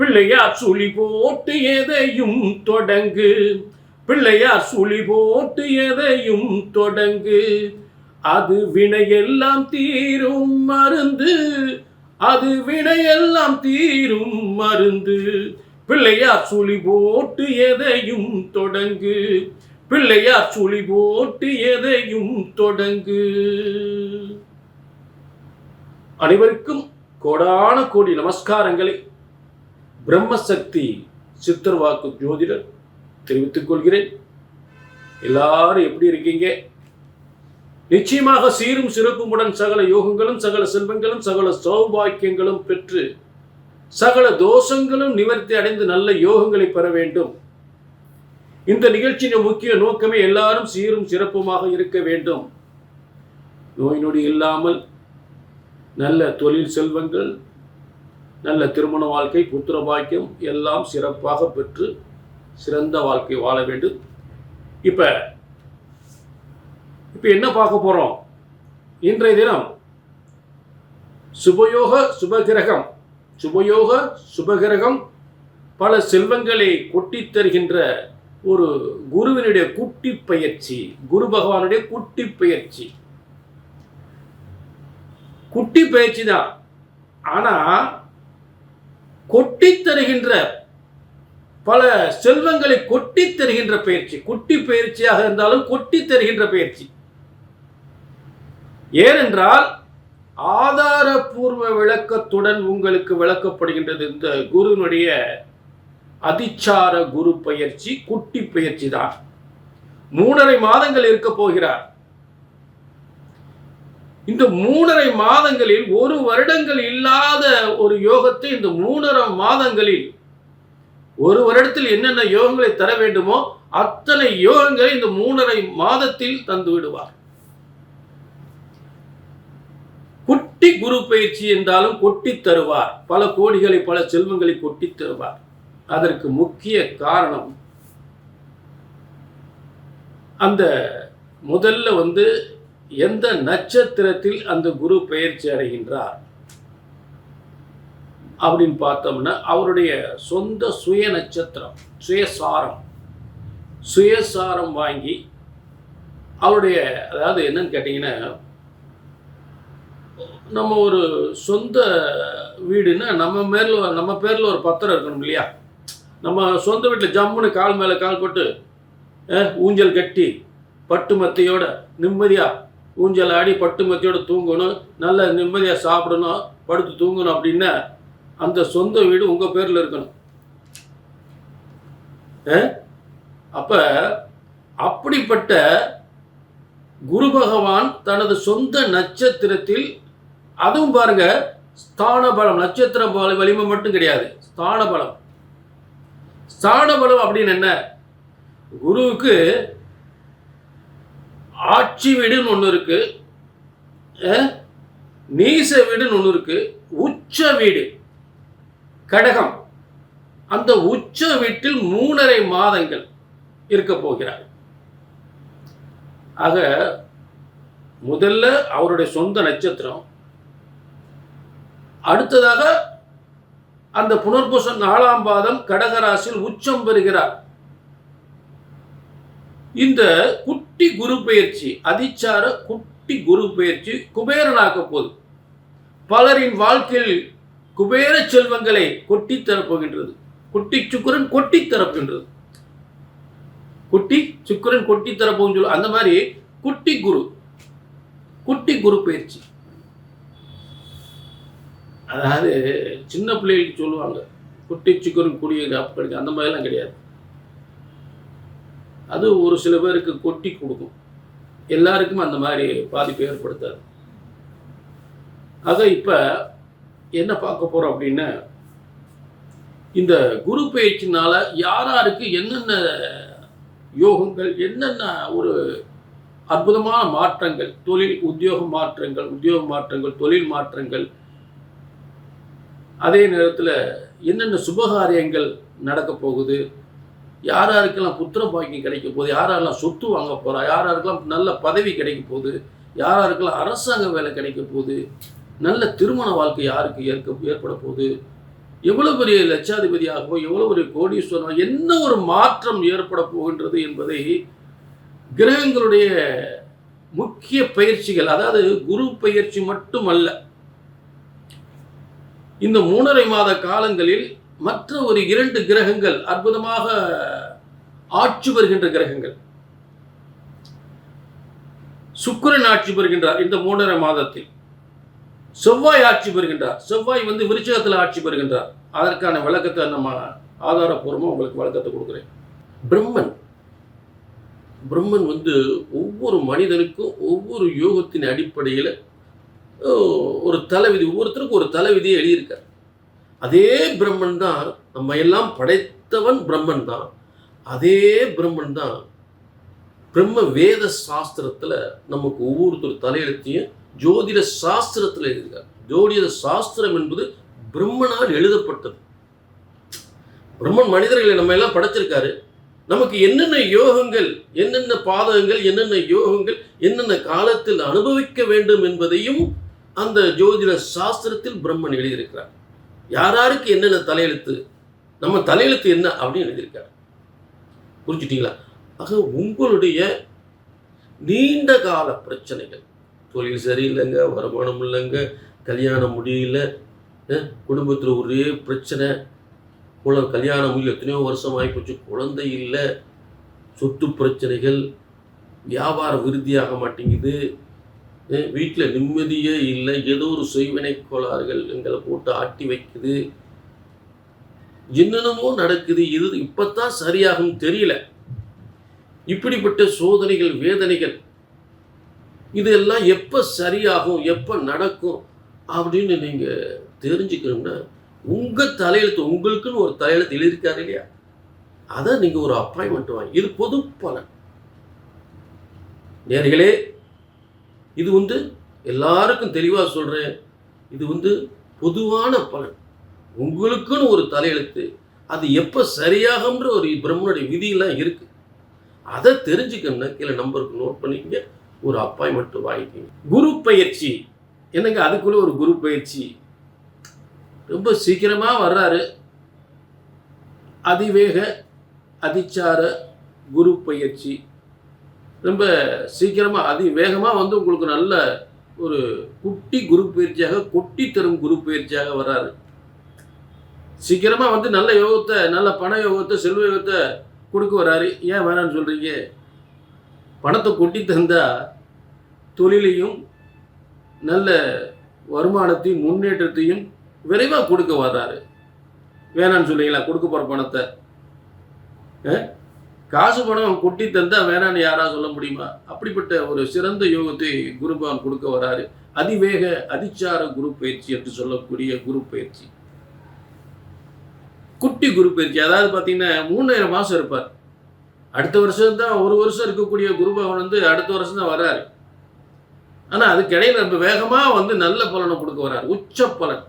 பிள்ளையார் சுழி போட்டு எதையும் தொடங்கு. பிள்ளையார் சுழி போட்டு எதையும் தொடங்கு. அது வினையெல்லாம் தீரும் மருந்து. அது வினையெல்லாம் தீரும் மருந்து. பிள்ளையார் சுழி போட்டு எதையும் தொடங்கு. பிள்ளையார் சுழி போட்டு எதையும் தொடங்கு. அனைவருக்கும் கோடான கோடி நமஸ்காரங்களை. பிரம்மசக்தி சித்தர்வாக்கு ஜோதிடர் தெரிவித்துக் கொள்கிறேன். எல்லாரும் எப்படி இருக்கீங்க? நிச்சயமாக சீரும் சிறப்புமுடன் சகல யோகங்களும் சகல செல்வங்களும் சகல சௌபாக்கியங்களும் பெற்று சகல தோஷங்களும் நிவர்த்தி அடைந்து நல்ல யோகங்களை பெற வேண்டும். இந்த நிகழ்ச்சியின் முக்கிய நோக்கமே எல்லாரும் சீரும் சிறப்புமாக இருக்க வேண்டும். நோய் நொடி இல்லாமல் நல்ல தொழில் செல்வங்கள் நல்ல திருமண வாழ்க்கை புத்திர பாக்கியம் எல்லாம் சிறப்பாக பெற்று சிறந்த வாழ்க்கை வாழ வேண்டும். இப்போ இப்போ என்ன பார்க்க போகிறோம் இன்றைய தினம் சுபயோக சுபகிரகம் சுபயோக சுபகிரகம் பல செல்வங்களை கொட்டித் தருகின்ற ஒரு குருவினுடைய குட்டி பயிற்சி குரு பகவானுடைய குட்டி பயிற்சி. குட்டி பயிற்சி தான். ஆனால் கொட்டித் தருகின்ற பல செல்வங்களை கொட்டித் தருகின்ற பயிற்சி. குட்டி பயிற்சியாக இருந்தாலும் கொட்டித் தருகின்ற பயிற்சி. ஏனென்றால் ஆதாரபூர்வ விளக்கத்துடன் உங்களுக்கு விளக்கப்படுகின்றது இந்த குருவினுடைய அதிச்சார குரு பயிற்சி குட்டி பயிற்சி தான். மூணரை மாதங்கள் இருக்க போகிறார். இந்த மூணரை மாதங்களில் ஒரு வருடங்கள் இல்லாத ஒரு யோகத்தை இந்த மூணரை மாதங்களில் ஒரு வருடத்தில் என்னென்ன யோகங்களை தர வேண்டுமோ அத்தனை யோகங்களை இந்த மூணரை மாதத்தில் தந்து விடுவார். குட்டி குரு பயிற்சி என்றாலும் கொட்டி தருவார். பல கோடிகளை பல செல்வங்களை கொட்டி தருவார். அதற்கு முக்கிய காரணம் அந்த முதல்ல வந்து எந்த நட்சத்திரத்தில் அந்த குரு பெயர்ச்சி அடைகின்றார் அப்படின்னு பார்த்தோம்னா அவருடைய சொந்த சுய நட்சத்திரம் சுயசாரம் சுயசாரம் வாங்கி அவருடைய அதாவது என்னன்னு கேட்டிங்கன்னா நம்ம ஒரு சொந்த வீடுன்னா நம்ம மேல நம்ம பேரில் ஒரு பத்திரம் இருக்கணும் இல்லையா? நம்ம சொந்த வீட்டில் ஜம்முன்னு கால் மேலே கால் போட்டு ஊஞ்சல் கட்டி பட்டு மத்தையோட நிம்மதியாக ஊஞ்சல் ஆடி பட்டு மத்தியோடு தூங்கணும் நல்ல நிம்மதியாக சாப்பிடணும் படுத்து தூங்கணும் அப்படின்னா அந்த சொந்த வீடு உங்கள் பேரில் இருக்கணும். அப்போ அப்படிப்பட்ட குரு பகவான் தனது சொந்த நட்சத்திரத்தில் அதுவும் பாருங்க ஸ்தான பலம் நட்சத்திர பல- வலிமை மட்டும் கிடையாது ஸ்தான பலம் ஸ்தான பலம் அப்படின்னு என்ன? குருவுக்கு ஆட்சி வீடுன்னு ஒன்று இருக்கு. நீச வீடுன்னு ஒன்று இருக்கு. உச்ச வீடு. கடகம். அந்த உச்ச வீட்டில் மூணரை மாதங்கள் இருக்க போகிறார். ஆக முதல்ல அவருடைய சொந்த நட்சத்திரம். அடுத்ததாக அந்த புனர்பூசம் நாலாம் பாதம் கடகராசியில் உச்சம் பெறுகிறார். இந்த குட்டி குரு பயிற்சி அதிச்சார குட்டி குரு பயிற்சி குபேரனாக்க போகுது பலரின் வாழ்க்கையில் குபேர செல்வங்களை கொட்டி தரப்போகின்றது. குட்டி சுக்கரன் கொட்டி தரப்போகின்றது. குட்டி சுக்கிரன் கொட்டி தரப்போன்னு சொல்லு அந்த மாதிரி குட்டி குரு குட்டி குரு பயிற்சி. அதாவது சின்ன பிள்ளைகளுக்கு சொல்லுவாங்க குட்டி சுக்கரன் குடி அப்படி அந்த மாதிரிலாம் கிடையாது. அது ஒரு சில பேருக்கு கொட்டி கொடுக்கும். எல்லாருக்கும் அந்த மாதிரி பாதிப்பு ஏற்படுத்தாது. அதை இப்போ என்ன பார்க்க போகிறோம் அப்படின்னா இந்த குரு பயிற்சினால யார் யாருக்கு என்னென்ன யோகங்கள் என்னென்ன ஒரு அற்புதமான மாற்றங்கள் தொழில் உத்தியோக மாற்றங்கள் உத்தியோக மாற்றங்கள் தொழில் மாற்றங்கள் அதே நேரத்தில் என்னென்ன சுபகாரியங்கள் நடக்க போகுது யார் யாருக்கெல்லாம் புத்திர பாக்கியம் கிடைக்க போகுது யார் யாரெல்லாம் சொத்து வாங்க போகிறா யார் யாருக்கெல்லாம் நல்ல பதவி கிடைக்க போகுது யார் யாருக்கெல்லாம் அரசாங்க வேலை கிடைக்க போகுது நல்ல திருமண வாழ்க்கை யாருக்கு ஏற்க ஏற்பட போகுது எவ்வளோ பெரிய லட்சாதிபதியாகவோ எவ்வளோ பெரிய கோடீஸ்வரன் என்ன ஒரு மாற்றம் ஏற்பட போகின்றது என்பதை கிரகங்களுடைய முக்கிய பயிற்சிகள் அதாவது குரு பயிற்சி மட்டுமல்ல இந்த மூணரை மாத காலங்களில் மற்ற ஒரு இரண்டு கிரகங்கள் அற்புதமாக ஆட்சி பெறுகின்ற கிரகங்கள். சுக்கிரன் ஆட்சி பெறுகின்றார் இந்த மூன்றரை மாதத்தில். செவ்வாய் ஆட்சி பெறுகின்றார் செவ்வாய் வந்து விருச்சகத்தில் ஆட்சி பெறுகின்றார் அதற்கான விளக்கத்தை நம்ம ஆதாரப்பூர்வமாக உங்களுக்கு விளக்கத்தை கொடுக்குறேன். பிரம்மன். பிரம்மன் வந்து ஒவ்வொரு மனிதனுக்கும் ஒவ்வொரு யோகத்தின் அடிப்படையில் ஒரு தலைவிதி ஒவ்வொருத்தருக்கும் ஒரு தலைவிதியை எழுதியிருக்கார். அதே பிரம்மன் தான் நம்ம எல்லாம் படைத்தவன் பிரம்மன் தான். அதே பிரம்மன் தான் பிரம்ம வேத சாஸ்திரத்தில் நமக்கு ஒவ்வொருத்தர் தலையெழுத்தையும் ஜோதிட சாஸ்திரத்தில் எழுதியிருக்கார். ஜோதிட சாஸ்திரம் என்பது பிரம்மனால் எழுதப்பட்டது. பிரம்மன் மனிதர்களை நம்ம எல்லாம் படைச்சிருக்காரு. நமக்கு என்னென்ன யோகங்கள் என்னென்ன பாதகங்கள் என்னென்ன யோகங்கள் என்னென்ன காலத்தில் அனுபவிக்க வேண்டும் என்பதையும் அந்த ஜோதிட சாஸ்திரத்தில் பிரம்மன் எழுதியிருக்கிறார். யாராருக்கு என்னென்ன தலையெழுத்து நம்ம தலையெழுத்து என்ன அப்படின்னு எழுதியிருக்கார். புரிஞ்சுட்டிங்களா? ஆக உங்களுடைய நீண்ட கால பிரச்சனைகள். தொழில் சரியில்லைங்க வருமானம் இல்லைங்க கல்யாணம் முடியல குடும்பத்தில் ஒரே பிரச்சனை. குழ கல்யாணம் முடியல எத்தனையோ வருஷம் ஆகிப்போச்சு குழந்தை இல்லை சொத்து பிரச்சனைகள் வியாபாரம் விருத்தியாக மாட்டேங்குது. வீட்டில் நிம்மதியே இல்லை ஏதோ ஒரு செய்வினை கோளாறுகள் எங்களை போட்டு ஆட்டி வைக்குது. என்னென்னமோ நடக்குது இது இப்பத்தான் சரியாகும் தெரியல. இப்படிப்பட்ட சோதனைகள் வேதனைகள் இதெல்லாம் எப்போ சரியாகும் எப்போ நடக்கும் அப்படின்னு நீங்கள் தெரிஞ்சுக்கணும்னா உங்கள் தலையெழுத்து உங்களுக்குன்னு ஒரு தலையெழுத்து எழுதியிருக்காரு இல்லையா? அதை நீங்கள் ஒரு அப்பாயின்மெண்ட் வாங்கி இது பொது பலன். நேர்களே இது வந்து எல்லாருக்கும் தெளிவாக சொல்கிறேன் இது வந்து பொதுவான பலன். உங்களுக்குன்னு ஒரு தலையெழுத்து. அது எப்போ சரியாகும்ன்ற ஒரு பிரம்மனுடைய விதியெல்லாம் இருக்குது அதை தெரிஞ்சுக்கணும்னா கீழே நம்பருக்கு நோட் பண்ணிக்கங்க. ஒரு அப்பாயின்மெண்ட் வாங்கிக்கிங்க. குரு பயிற்சி. என்னங்க அதுக்குள்ளே ஒரு குரு பயிற்சி. ரொம்ப சீக்கிரமாக வர்றாரு. அதிவேக அதிச்சார குரு பயிற்சி. ரொம்ப சீக்கிரமாக அதி வேகமாக வந்து உங்களுக்கு நல்ல ஒரு குட்டி குரு பயிற்சியாக கொட்டி தரும் குரு பயிற்சியாக வர்றாரு. சீக்கிரமாக வந்து நல்ல யோகத்தை நல்ல பண யோகத்தை செல்வ யோகத்தை கொடுக்க வராரு. ஏன் வேணான்னு சொல்கிறீங்க பணத்தை கொட்டி தந்தால் தொழிலையும் நல்ல வருமானத்தையும் முன்னேற்றத்தையும் விரைவாக கொடுக்க வர்றாரு. வேணான்னு சொல்றீங்களா? கொடுக்க போகிற பணத்தை. காசு பணம் கொட்டி தந்தால் வேணான்னு யாராக சொல்ல முடியுமா? அப்படிப்பட்ட ஒரு சிறந்த யோகத்தை குருபவன் கொடுக்க வராரு அதிவேக அதிச்சார குரு பயிற்சி என்று சொல்லக்கூடிய குரு பயிற்சி. குட்டி குரு பயிற்சி அதாவது பார்த்தீங்கன்னா மூணாயிரம் மாதம் இருப்பார். அடுத்த வருஷம் தான் ஒரு வருஷம் இருக்கக்கூடிய குருபவன் வந்து அடுத்த வருஷம் தான் வர்றாரு. ஆனால் அதுக்கு இடையில ரொம்ப வேகமாக வந்து நல்ல பலனை கொடுக்க வர்றார். உச்ச பலன்.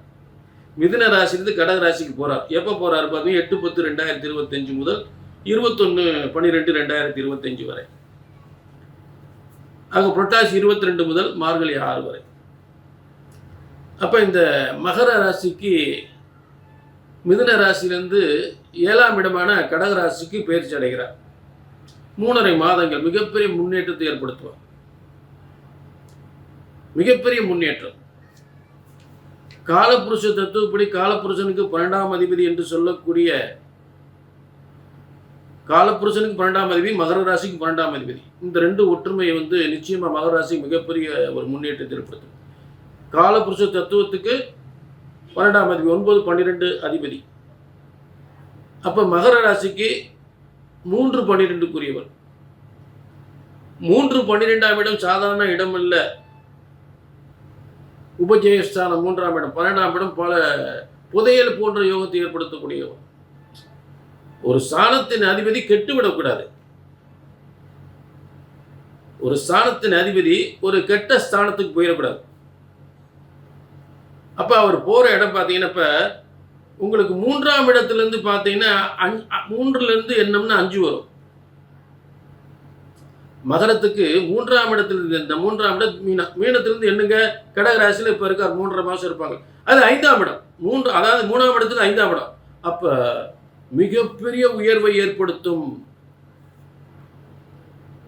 மிதுன ராசிலிருந்து கடக ராசிக்கு போகிறார் எப்போ போகிறாரு பார்த்தீங்கன்னா எட்டு பத்து ரெண்டாயிரத்தி இருபத்தஞ்சு முதல் இருபத்தொன்று பன்னிரெண்டு ரெண்டாயிரத்தி இருபத்தஞ்சு வரை. ஆக புரட்டாசி இருபத்தி ரெண்டு முதல் மார்கழி ஆறு வரை. அப்போ இந்த மகர ராசிக்கு மிதுன ராசியிலேருந்து ஏழாம் இடமான கடக ராசிக்கு பயிற்சி அடைகிறார். மூணரை மாதங்கள் மிகப்பெரிய முன்னேற்றத்தை ஏற்படுத்துவார். மிகப்பெரிய முன்னேற்றம். காலப்புருஷ தத்துவப்படி காலப்புருஷனுக்கு பன்னெண்டாம் அதிபதி என்று சொல்லக்கூடிய காலப்புருஷனுக்கு பன்னெண்டாம் அதிபதி மகர ராசிக்கு பன்னெண்டாம் அதிபதி. இந்த ரெண்டு ஒற்றுமையை வந்து நிச்சயமாக மகர ராசி மிகப்பெரிய ஒரு முன்னேற்றத்தை ஏற்படுத்தும். காலப்புருஷ தத்துவத்துக்கு பன்னெண்டாம் அதிபதி ஒன்பது பன்னிரெண்டு அதிபதி. அப்போ மகர ராசிக்கு மூன்று பன்னிரெண்டுக்குரியவர். மூன்று பன்னிரெண்டாம் இடம் சாதாரண இடம் இல்லை. உபஜயஸ்தானம் மூன்றாம் இடம் பன்னெண்டாம் இடம் பல புதையல் போன்ற யோகத்தை ஏற்படுத்தக்கூடியவர். ஒரு ஸ்தானத்தின் அதிபதி கெட்டுவிடக்கூடாது. ஒரு ஸ்தானத்தின் அதிபதி ஒரு கெட்ட ஸ்தானத்துக்கு போயிடக்கூடாது. அப்போ அவர் போகிற இடம் பார்த்தீங்கன்னா இப்போ உங்களுக்கு மூன்றாம் இடத்துல இருந்து பார்த்தீங்கன்னா அஞ் மூன்றுலேருந்து என்னம்னா அஞ்சு வரும். மகரத்துக்கு மூன்றாம் இடத்துல இருந்து இந்த மூன்றாம் இடம் மீனா மீனத்திலிருந்து என்னங்க? கடகராசியில் இப்போ இருக்கார் மூன்றரை மாதம் இருப்பாங்க. அது ஐந்தாம் இடம். மூன்று அதாவது மூணாம் இடத்துக்கு ஐந்தாம் இடம். அப்போ மிகப்பெரிய உயர்வை ஏற்படுத்தும்.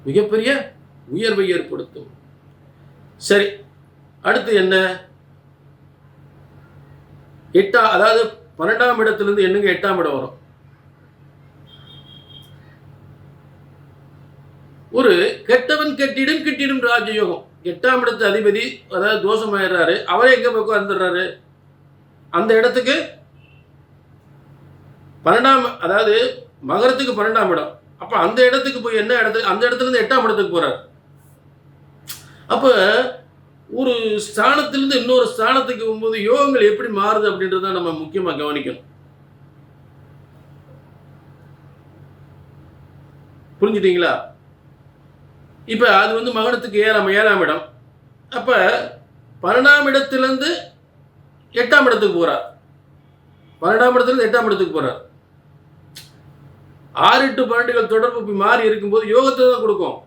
மிகப்பெரிய உயர்வை ஏற்படுத்தும். சரி அடுத்து என்ன? எட்டா அதாவது பன்னெண்டாம் இடத்திலிருந்து என்னங்க எட்டாம் இடம் வரும்? ஒரு கெட்டவன் கெட்டிடும் கிட்டிடும் ராஜயோகம். எட்டாம் இடத்து அதிபதி அதாவது தோஷமாயிடுறாரு. அவரே எங்க பக்கம் வந்துடுறாரு அந்த இடத்துக்கு பன்னெண்டாம் அதாவது மகரத்துக்கு பன்னெண்டாம் இடம். அப்ப அந்த இடத்துக்கு போய் என்ன இடத்துக்கு அந்த இடத்துல இருந்து எட்டாம் இடத்துக்கு போறாரு. அப்ப ஒரு ஸ்தானத்திலிருந்து இன்னொரு ஸ்தானத்துக்கு போகும்போது யோகங்கள் எப்படி மாறுது அப்படின்றத நம்ம முக்கியமாக கவனிக்கணும். புரிஞ்சுட்டீங்களா? இப்போ அது வந்து மகனத்துக்கு ஏழாம் ஏழாம் இடம். அப்ப பன்னெண்டாம் இடத்துலேருந்து எட்டாம் இடத்துக்கு போகிறார் பன்னெண்டாம் இடத்துல எட்டாம் இடத்துக்கு போகிறார் ஆறு எட்டு பன்னெண்டுகள் தொடர்பு மாறி இருக்கும்போது யோகத்தை தான் கொடுக்கும்.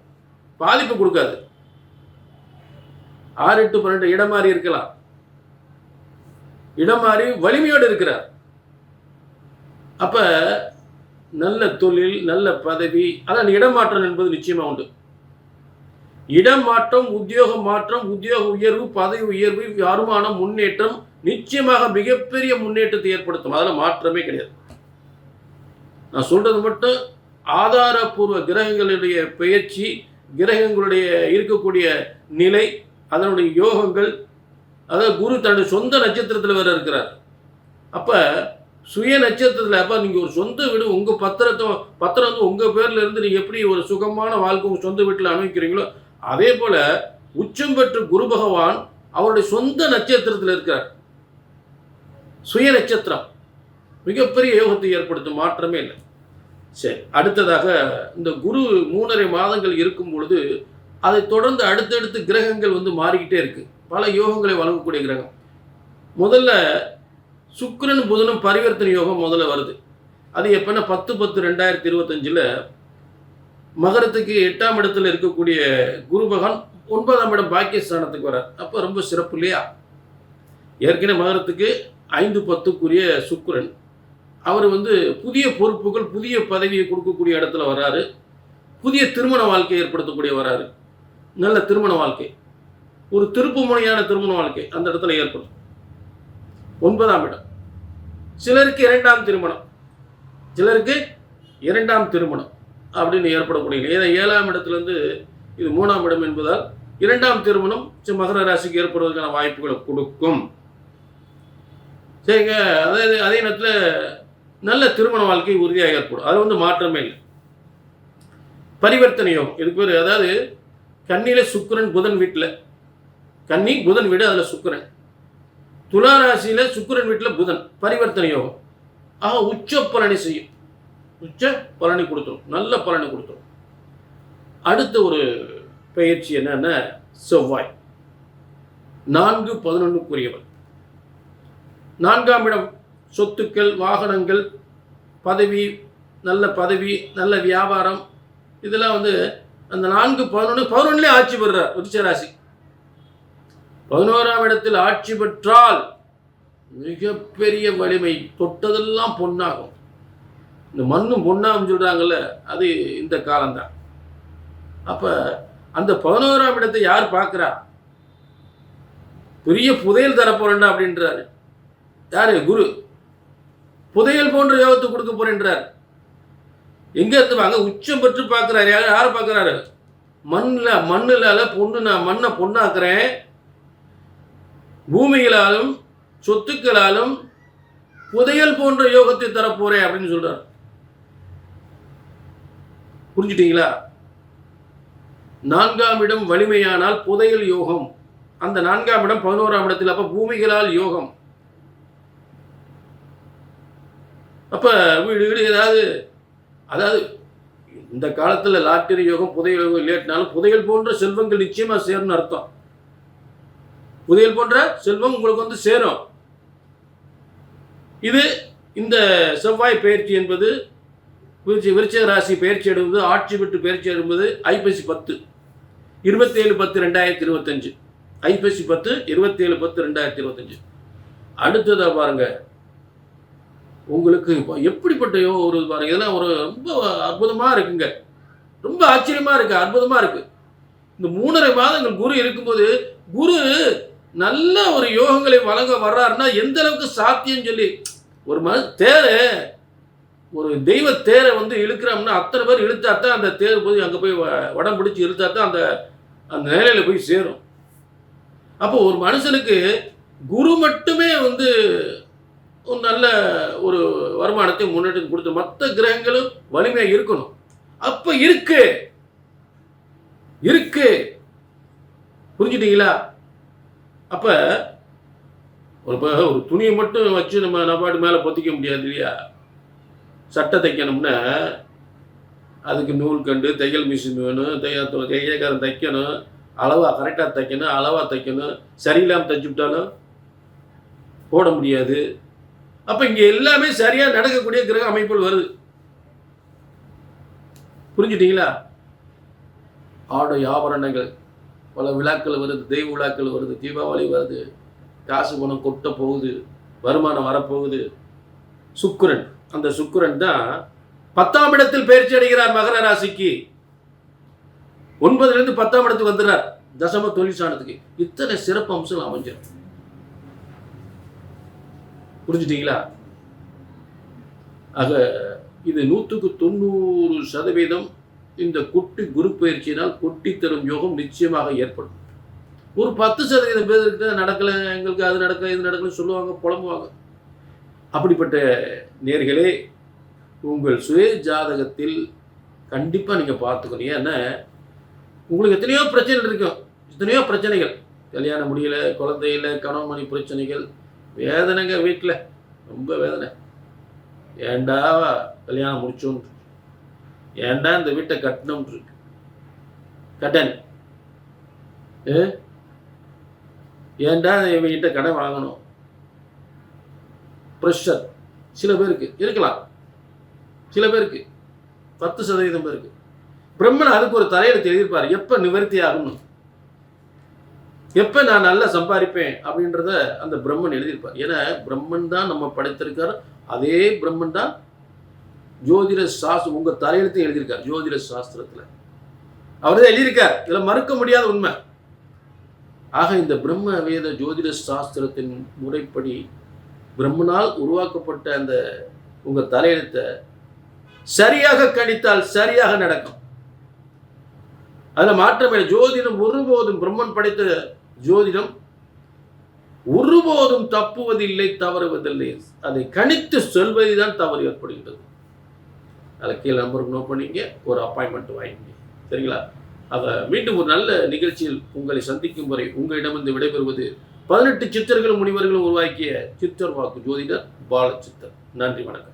பாதிப்பு கொடுக்காது. ஆறு எட்டு பன்னெண்டு இடம் மாறி இருக்கலாம். இடம் மாறி வலிமையோடு இருக்கிறார். அப்ப நல்ல தொழில் நல்ல பதவி அதான் இடமாற்றம் என்பது நிச்சயமா உண்டு. இடம் மாற்றம் உத்தியோக மாற்றம் உத்தியோக உயர்வு பதவி உயர்வு வருமானம் முன்னேற்றம் நிச்சயமாக மிகப்பெரிய முன்னேற்றத்தை ஏற்படுத்தும். அதில் மாற்றமே கிடையாது. நான் சொல்றது மட்டும் ஆதாரபூர்வ கிரகங்களுடைய பெயர்ச்சி கிரகங்களுடைய இருக்கக்கூடிய நிலை அதனுடைய யோகங்கள் அதாவது குரு தன்னுடைய சொந்த நட்சத்திரத்தில் வேறு இருக்கிறார். அப்போ சுய நட்சத்திரத்தில் அப்போ நீங்கள் ஒரு சொந்த வீடு உங்கள் பத்திரத்தை பத்திரம் வந்து உங்கள் பேரில் இருந்து நீங்கள் எப்படி ஒரு சுகமான வாழ்க்கை உங்கள் சொந்த வீட்டில் அனுபவிக்கிறீங்களோ அதே போல் உச்சம் பெற்ற குரு பகவான் அவருடைய சொந்த நட்சத்திரத்தில் இருக்கிறார். சுய நட்சத்திரம். மிகப்பெரிய யோகத்தை ஏற்படுத்தும் மாற்றமே இல்லை. சரி அடுத்ததாக இந்த குரு மூணரை மாதங்கள் இருக்கும் பொழுது அதை தொடர்ந்து அடுத்தடுத்து கிரகங்கள் வந்து மாறிக்கிட்டே இருக்குது பல யோகங்களை வழங்கக்கூடிய கிரகம். முதல்ல சுக்கரன் புதனும் பரிவர்த்தனை யோகம் முதல்ல வருது. அது எப்போன்னா பத்து பத்து ரெண்டாயிரத்தி இருபத்தஞ்சில் மகரத்துக்கு எட்டாம் இடத்துல இருக்கக்கூடிய குரு பகவான் ஒன்பதாம் இடம் பாக்கியஸ்தானத்துக்கு வரார் அப்போ ரொம்ப சிறப்பு இல்லையா? ஏற்கனவே மகரத்துக்கு ஐந்து பத்துக்குரிய சுக்கரன். அவர் வந்து புதிய பொறுப்புகள் புதிய பதவியை கொடுக்கக்கூடிய இடத்துல வராரு புதிய திருமண வாழ்க்கையை ஏற்படுத்தக்கூடிய வராரு நல்ல திருமண வாழ்க்கை. ஒரு திருப்பு முனையான திருமண வாழ்க்கை அந்த இடத்துல ஏற்படும். ஒன்பதாம் இடம். சிலருக்கு இரண்டாம் திருமணம். சிலருக்கு இரண்டாம் திருமணம் அப்படின்னு ஏற்படக்கூடிய ஏன்னா ஏழாம் இடத்துலேருந்து இது மூணாம் இடம் என்பதால் இரண்டாம் திருமணம் மகர ராசிக்கு ஏற்படுவதற்கான வாய்ப்புகளை கொடுக்கும். சரிங்க. அதே அதே நேரத்தில் நல்ல திருமண வாழ்க்கை உறுதியாக ஏற்படும். அது வந்து மாற்றமே இல்லை. பரிவர்த்தனை யோகம். இதுக்கு பேர் அதாவது கன்னியில சுக்கிரன் புதன் வீட்டில். கன்னி புதன் வீடு அதில் சுக்கிரன். துலா ராசியில் சுக்கிரன் வீட்டில் புதன். பரிவர்த்தனை யோகம். ஆக உச்ச பலனை செய்யும். உச்ச பலனை கொடுத்துரும். நல்ல பலனை கொடுத்துரும். அடுத்த ஒரு பயிற்சி என்னன்னா செவ்வாய். நான்கு பதினொன்றுக்குரியவர் நான்காம் இடம் சொத்துக்கள் வாகனங்கள் பதவி நல்ல பதவி நல்ல வியாபாரம். இதெல்லாம் வந்து அந்த நான்கு பதினொன்று பதினொன்னுலேயே ஆட்சி பெறுறார் விருச்சராசி பதினோராம் இடத்தில் ஆட்சி பெற்றால் மிகப்பெரிய வலிமை தொட்டதெல்லாம் பொன்னாகும். இந்த மண்ணும் பொன்னாகும் சொல்றாங்கல்ல அது இந்த காலம்தான். அப்ப அந்த பதினோராம் இடத்தை யார் பார்க்குறா? பெரிய புதையல் தரப்போறேன்டா அப்படின்றாரு. யாரு? குரு. புதையல் போன்ற யோகத்தை கொடுக்க போறேன்றார். எங்க இருந்து வாங்க? உச்சம் பெற்று பார்க்குறாரு. யார்? யார் பார்க்குறாரு? மண்ணில் மண்ணில் பொண்ணு நான் மண்ணை பொண்ணாக்குறேன். பூமிகளாலும் சொத்துக்களாலும் புதையல் போன்ற யோகத்தை தரப்போறேன் அப்படின்னு சொல்கிறார் புரிஞ்சுட்டீங்களா? நான்காம் இடம் வலிமையானால் புதையல் யோகம். அந்த நான்காம் இடம் பதினோராம் இடத்தில். அப்ப பூமிகளால் யோகம். அப்ப வீடு வீடு ஏதாவது அதாவது இந்த காலத்தில் லாட்டரி யோகம் புதையல் யோகம் இல்லைனாலும் புதையல் போன்ற செல்வங்கள் நிச்சயமாக சேரும்னு அர்த்தம். புதையல் போன்ற செல்வம் உங்களுக்கு வந்து சேரும். இது இந்த செவ்வாய் பயிற்சி என்பது விருச்சி விருச்ச ராசி பயிற்சி எடுப்பது ஆட்சி பெற்று பயிற்சி எடுப்பது ஐப்பசி பத்து. இருபத்தேழு பத்து ரெண்டாயிரத்தி இருபத்தஞ்சு. ஐப்பசி பத்து இருபத்தேழு பத்து ரெண்டாயிரத்தி இருபத்தஞ்சு. அடுத்ததாக பாருங்கள் உங்களுக்கு இப்போ எப்படிப்பட்ட யோ ஒரு பாருங்க இதெல்லாம் ஒரு ரொம்ப அற்புதமாக இருக்குங்க. ரொம்ப ஆச்சரியமாக இருக்குது அற்புதமாக இருக்குது இந்த மூணரை மாதங்கள் குரு இருக்கும்போது குரு நல்ல ஒரு யோகங்களை வழங்க வர்றாருன்னா எந்த அளவுக்கு சாத்தியம் சொல்லி ஒரு ம தேரை ஒரு தெய்வ தேரை வந்து இழுக்கிறோம்னா அத்தனை பேர் இழுத்தா தான் அந்த தேர் போய் அங்கே போய் வ- வடம் பிடிச்சி இழுத்தா தான் அந்த அந்த நிலையில் போய் சேரும். அப்போ ஒரு மனுஷனுக்கு குரு மட்டுமே வந்து ஒரு நல்ல ஒரு வருமானத்தை முன்னேற்றம் கொடுத்து மற்ற கிரகங்களும் வலிமையாக இருக்கணும். அப்போ இருக்கு. இருக்கு. புரிஞ்சுட்டீங்களா? அப்போ ஒரு இப்போ ஒரு துணியை மட்டும் வச்சு நம்ம நபாடு மேலே பொத்திக்க முடியாது இல்லையா? சட்டை தைக்கணும்னா அதுக்கு நூல் கண்டு தையல் மிஷின் வேணும் தைய தையக்காரன் தைக்கணும் அளவாக கரெக்டாக தைக்கணும் அளவாக தைக்கணும் சரியில்லாமல் தைச்சு விட்டாலும் போட முடியாது. அப்போ இங்கே எல்லாமே சரியாக நடக்கக்கூடிய கிரக அமைப்புகள் வருது. புரிஞ்சுட்டீங்களா? ஆடை ஆபரணங்கள் பல விழாக்கள் வருது தெய்வ விழாக்கள் வருது தீபாவளி வருது காசு பணம் கொட்ட போகுது வருமானம் வரப்போகுது. சுக்குரன் அந்த சுக்குரன் தான் பத்தாம் இடத்தில் பயிற்சி அடைகிறார் மகர ராசிக்கு. ஒன்பதுல இருந்து பத்தாம் இடத்துக்கு வந்துடுறார். தசம தொழிற்சாணத்துக்கு இத்தனை சிறப்பு அம்சம் அமைஞ்சிடும் புரிஞ்சுட்டீங்களா? ஆக இது நூற்றுக்கு தொண்ணூறு சதவீதம் இந்த குட்டி குரு பயிற்சியினால் கொட்டி தரும் யோகம் நிச்சயமாக ஏற்படும். ஒரு பத்து சதவீதம் பேருக்கு நடக்கலை எங்களுக்கு அது நடக்கல இது நடக்கலன்னு சொல்லுவாங்க புலம்புவாங்க. அப்படிப்பட்ட நேர்களே உங்கள் சுய ஜாதகத்தில் கண்டிப்பாக நீங்கள் பார்த்துக்கணும். ஏன்னா உங்களுக்கு எத்தனையோ பிரச்சனைகள் இருக்கும் எத்தனையோ பிரச்சனைகள். கல்யாணம் முடியல குழந்தையில கணவன் மணி பிரச்சனைகள் வேதனைங்க வீட்டில் ரொம்ப வேதனை. ஏன்டா கல்யாணம் முடிச்சோன்னு ஏன்டா இந்த வீட்டை கட்டணும்னு இருக்கு. கட்டன் ஏ? இவங்கிட்ட கடன் வாங்கணும்? ப்ரெஷர் சில பேருக்கு. இருக்கலாம். சில பேருக்கு. பத்து சதவீதம் பேருக்கு. பிரம்மன் அதுக்கு ஒரு தலையெழுத்து எழுதியிருப்பார். எப்ப நிவர்த்தி ஆகணும் எப்ப நான் நல்லா சம்பாதிப்பேன் அப்படின்றத அந்த பிரம்மன் எழுதியிருப்பார். ஏன்னா பிரம்மன் தான் நம்ம படைத்திருக்கார். அதே பிரம்மன் தான் ஜோதிட சாஸ்திரம் உங்க தலையெழுத்தையும் எழுதியிருக்கார் ஜோதிட சாஸ்திரத்துல. அவர் தான் எழுதியிருக்கார். இதில் மறுக்க முடியாத உண்மை. ஆக இந்த பிரம்ம வேத ஜோதிட சாஸ்திரத்தின் முறைப்படி பிரம்மனால் உருவாக்கப்பட்ட அந்த உங்க தலையெழுத்தை சரியாக கணித்தால் சரியாக நடக்கும். அதில் மாற்றமே ஜோதிடம் ஒருபோதும் பிரம்மன் படைத்த ஜோதிடம் ஒருபோதும் தப்புவதில்லை தவறுவதில்லை. அதை கணித்து சொல்வதுதான் தவறு ஏற்படுகின்றது. அதை கீழே நம்பருக்கு நோட் பண்ணிங்க ஒரு அப்பாயின்மெண்ட் வாங்கிங்க. சரிங்களா? அதை மீண்டும் ஒரு நல்ல நிகழ்ச்சியில் உங்களை சந்திக்கும் வரை உங்களிடமிருந்து விடைபெறுவது பதினெட்டு சித்தர்களும் முனிவர்களும் உருவாக்கிய சித்தர் வாக்கு ஜோதிடர் பாலச்சித்தர் நன்றி வணக்கம்.